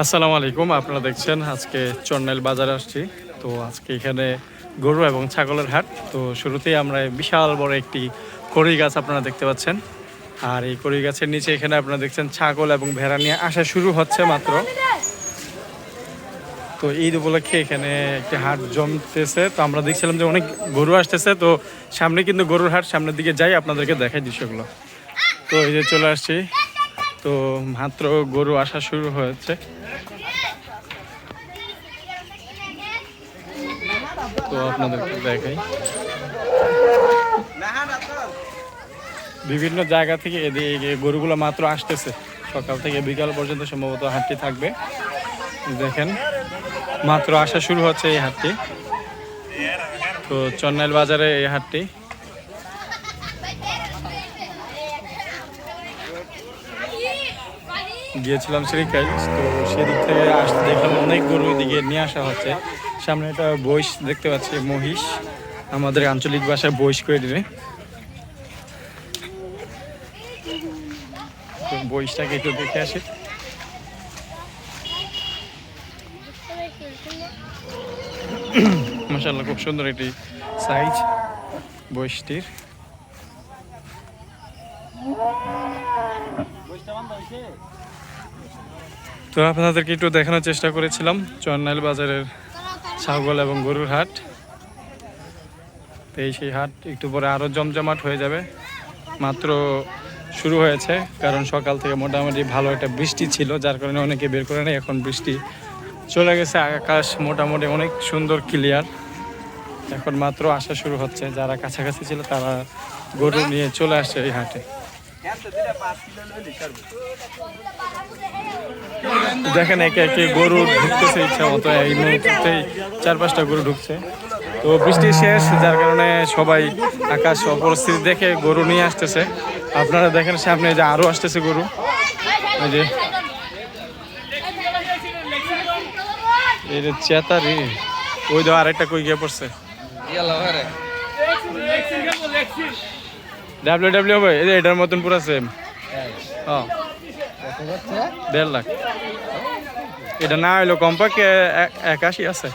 আসসালামু আলাইকুম, আপনারা দেখছেন আজকে চন্নাইল বাজারে আসছি। তো আজকে এখানে গরু এবং ছাগলের হাট। তো শুরুতেই আমরা বিশাল বড় একটি কড়ি গাছ আপনারা দেখতে পাচ্ছেন। আর এই কড়ি গাছের নিচে এখানে আপনারা দেখছেন ছাগল এবং ভেড়া নিয়ে আসা শুরু হচ্ছে মাত্র। তো ঈদ উপলক্ষে এখানে একটি হাট জমতেছে। তো আমরা দেখছিলাম যে অনেক গরু আসতেছে। তো সামনে কিন্তু গরুর হাট, সামনের দিকে যাই আপনাদেরকে দেখাই দৃশ্যগুলো। তো এই যে চলে আসছি। তো মাত্র গরু আসা শুরু হয়েছে। তো আপনাদেরকে দেখাই। বিভিন্ন জায়গা থেকে এদিকে গরুগুলো মাত্র আসতেছে। সকাল থেকে বিকাল পর্যন্ত সম্ভবত হাটটি থাকবে। দেখেন, মাত্র আসা শুরু হচ্ছে এই হাটটি। তো চন্নাইল বাজারে এই হাটটি। গিয়েছিলাম শ্রীকাইল তো সেদিক থেকে আসতে দেখলাম অনেক গরু এদিকে নিয়ে আসা হচ্ছে। সামনে একটা বইস দেখতে পাচ্ছি, মহিষ। আমাদের আঞ্চলিক ভাষায় বইস করে তো বইসটাকে একটু দেখে আসি। মাসাল্লাহ খুব সুন্দর একটি সাইজ বইসটির তো আপনাদেরকে একটু দেখানোর চেষ্টা করেছিলাম চন্নাইল বাজারের ছাগল এবং গরুর হাট। তো এই সেই হাট একটু পরে আরও জমজমাট হয়ে যাবে। মাত্র শুরু হয়েছে, কারণ সকাল থেকে মোটামুটি ভালো একটা বৃষ্টি ছিল, যার কারণে অনেকে বের করে নেয়, এখন বৃষ্টি চলে গেছে, আকাশ মোটামুটি অনেক সুন্দর ক্লিয়ার এখন মাত্র আসা শুরু হচ্ছে, যারা কাছাকাছি ছিল তারা গরু নিয়ে চলে আসছে এই হাটে। দেখেন, একে একে গরু ঢুকতেছে ইচ্ছা মতো। এই মুহূর্তেই চার পাঁচটা গরু ঢুকছে। তো বৃষ্টি শেষ, যার কারণে সবাই আকাশ অপরিস্থিতি দেখে গরু নিয়ে আসতেছে। আপনারা দেখেন, সামনে যে আরও আসতেছে গরু। ওই যে এই যে চেতারি। ওই তো আরেকটা কই গিয়ে পড়ছে? ডাব্লিউ ডাব্লিউ হবে এই যে এটার মতন পুরো সেম হ্যাঁ। দেড় লাখ। এটা না হইল কমপক্ষে একাশি আছে।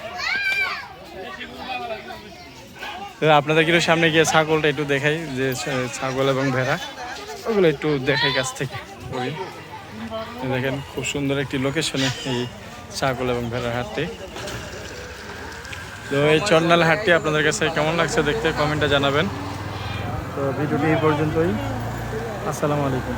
আপনাদের কিন্তু সামনে গিয়ে ছাগলটা একটু দেখাই, যে ছাগল এবং ভেড়া, ওগুলো একটু দেখাই কাছ থেকে দেখেন, খুব সুন্দর একটি লোকেশনে এই ছাগল এবং ভেড়ার হাটটি। তো এই চন্ডাল হাটটি আপনাদের কাছে কেমন লাগছে দেখতে কমেন্টে জানাবেন। তো ভিডিওটি এই পর্যন্তই। আসসালামু আলাইকুম।